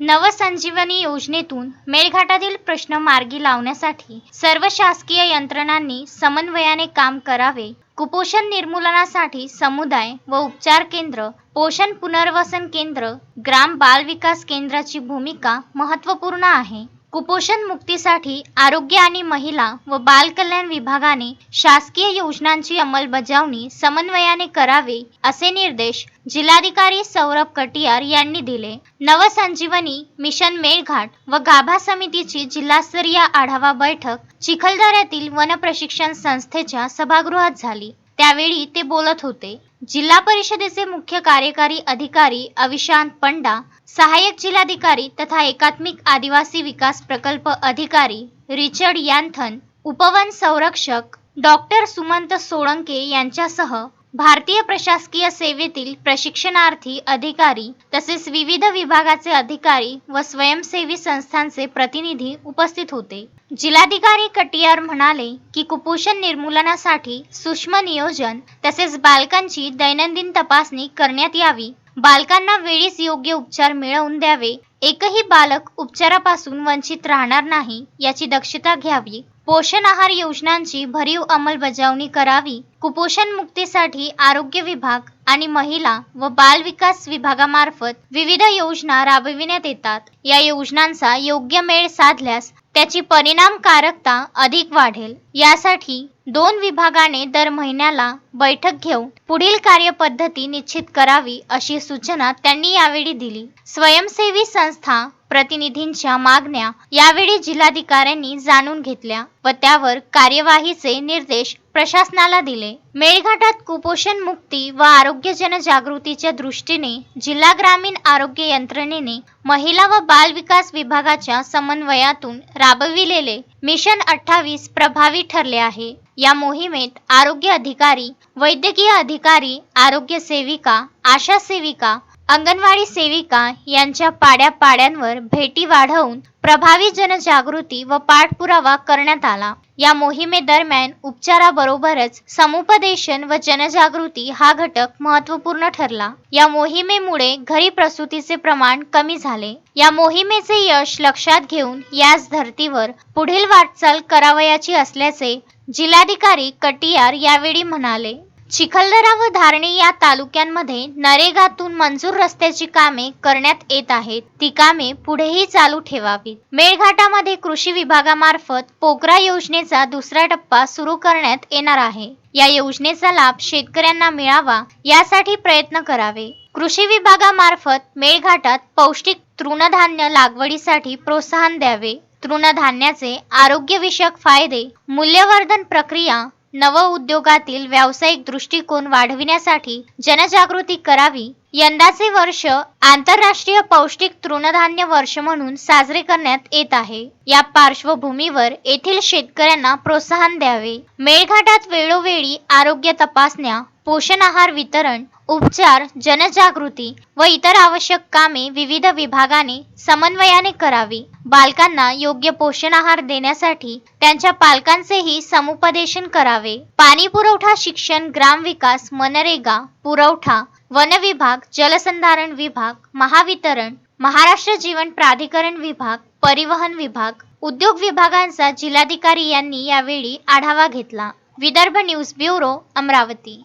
नवसंजीवनी योजनेतून मेळघाटातील प्रश्न मार्गी लावण्यासाठी सर्व शासकीय यंत्रणांनी समन्वयाने काम करावे. कुपोषण निर्मूलनासाठी समुदाय व उपचार केंद्र पोषण पुनर्वसन केंद्र ग्राम बाल विकास केंद्राची भूमिका महत्त्वपूर्ण आहे. कुपोषण मुक्तीसाठी आरोग्य आणि महिला व बाल कल्याण विभागाने शासकीय योजनांची अंमलबजावणी समन्वयाने करावे असे निर्देश जिल्हाधिकारी सौरभ कटियार यांनी दिले. नवसंजीवनी मिशन मेळघाट व गाभा समितीची जिल्हास्तरीय आढावा बैठक चिखलदऱ्यातील वन प्रशिक्षण संस्थेच्या सभागृहात झाली. त्यावेळी ते बोलत होते. जिल्हा परिषदेचे मुख्य कार्यकारी अधिकारी अविशांत पंडा सहाय्यक जिल्हाधिकारी तथा एकात्मिक आदिवासी विकास प्रकल्प अधिकारी रिचर्ड यांथन उपवन संरक्षक डॉक्टर सुमंत सोळंके यांच्यासह भारतीय प्रशासकीय सेवेतील प्रशिक्षणार्थी अधिकारी तसेच विविध विभागाचे अधिकारी व स्वयंसेवी संस्थांचे प्रतिनिधी उपस्थित होते. जिल्हाधिकारी कटियार म्हणाले की कुपोषण निर्मूलनासाठी सूक्ष्म नियोजन तसेच बालकांची दैनंदिन तपासणी करण्यात यावी. बालकांना वेळीच योग्य उपचार मिळवून द्यावे. एकही बालक उपचारापासून वंचित राहणार नाही याची दक्षता घ्यावी. पोषण आहार योजनांची भरीव अंमलबजावणी करावी. कुपोषण मुक्तीसाठी आरोग्य विभाग आणि महिला व बाल विकास विभागामार्फत विविध योजना राबविण्यात येतात. या योजनांचा योग्य मेळ साधल्यास त्याची परिणामकारकता अधिक वाढेल. यासाठी दोन विभागाने दर महिन्याला बैठक घेऊन पुढील कार्यपद्धती निश्चित करावी अशी सूचना त्यांनी यावेळी दिली. स्वयंसेवी संस्था प्रतिनिधींच्या मागण्या यावेळी जिल्हाधिकाऱ्यांनी जाणून घेतल्या व त्यावर कार्यवाहीचे निर्देश प्रशासनाला दिले. मेळघाटात कुपोषण मुक्ती व आरोग्य जनजागृतीच्या दृष्टीने जिल्हा ग्रामीण आरोग्य यंत्रणेने महिला व बाल विकास विभागाच्या समन्वयातून राबविलेले मिशन अठ्ठावीस प्रभावी ठरले आहे. या मोहिमेत आरोग्य अधिकारी वैद्यकीय अधिकारी आरोग्य सेविका आशा सेविका अंगणवाडी सेविका यांच्या पाड्या पाड्यांवर भेटी वाढवून प्रभावी जनजागृती व पाठपुरावा करण्यात आला. या मोहिमेदरम्यान उपचाराबरोबरच समुपदेशन व जनजागृती हा घटक महत्त्वपूर्ण ठरला. या मोहिमेमुळे घरी प्रसूतीचे प्रमाण कमी झाले. या मोहिमेचे यश लक्षात घेऊन याच धर्तीवर पुढील वाटचाल करावयाची असल्याचे जिल्हाधिकारी कटियार यावेळी म्हणाले. चिखलदरा व धारणी या तालुक्यांमध्ये नरेगातून मंजूर रस्त्याची कामे करण्यात येत आहेत. ती कामे पुढेही चालू ठेवावीत. मेळघाटामध्ये कृषी विभागामार्फत पोकरा योजनेचा दुसरा टप्पा सुरू करण्यात येणार आहे. या योजनेचा लाभ शेतकऱ्यांना मिळावा यासाठी प्रयत्न करावे. कृषी विभागामार्फत मेळघाटात पौष्टिक तृणधान्य लागवडीसाठी प्रोत्साहन द्यावे. तृणधान्याचे आरोग्यविषयक फायदे मूल्यवर्धन प्रक्रिया नवउद्योगातील व्यावसायिक दृष्टिकोन वाढविण्यासाठी जनजागृती करावी यंदाचे वर्ष आंतरराष्ट्रीय पौष्टिक तृणधान्य वर्ष म्हणून साजरे करण्यात येत आहे. या पार्श्वभूमीवर येथील शेतकऱ्यांना प्रोत्साहन द्यावे. मेळघाटात वेळोवेळी आरोग्य तपासण्या पोषण आहार वितरण उपचार जनजागृती व इतर आवश्यक कामे विविध विभागाने समन्वयाने करावी. बालकांना योग्य पोषण आहार देण्यासाठी त्यांच्या पालकांचेही समुपदेशन करावे. पाणी पुरवठा शिक्षण ग्रामविकास मनरेगा पुरवठा वन विभाग जलसंधारण विभाग महावितरण महाराष्ट्र जीवन प्राधिकरण विभाग परिवहन विभाग उद्योग विभागांचा जिल्हाधिकारी यांनी यावेळी आढावा घेतला. Vidarbha news bureau Amravati.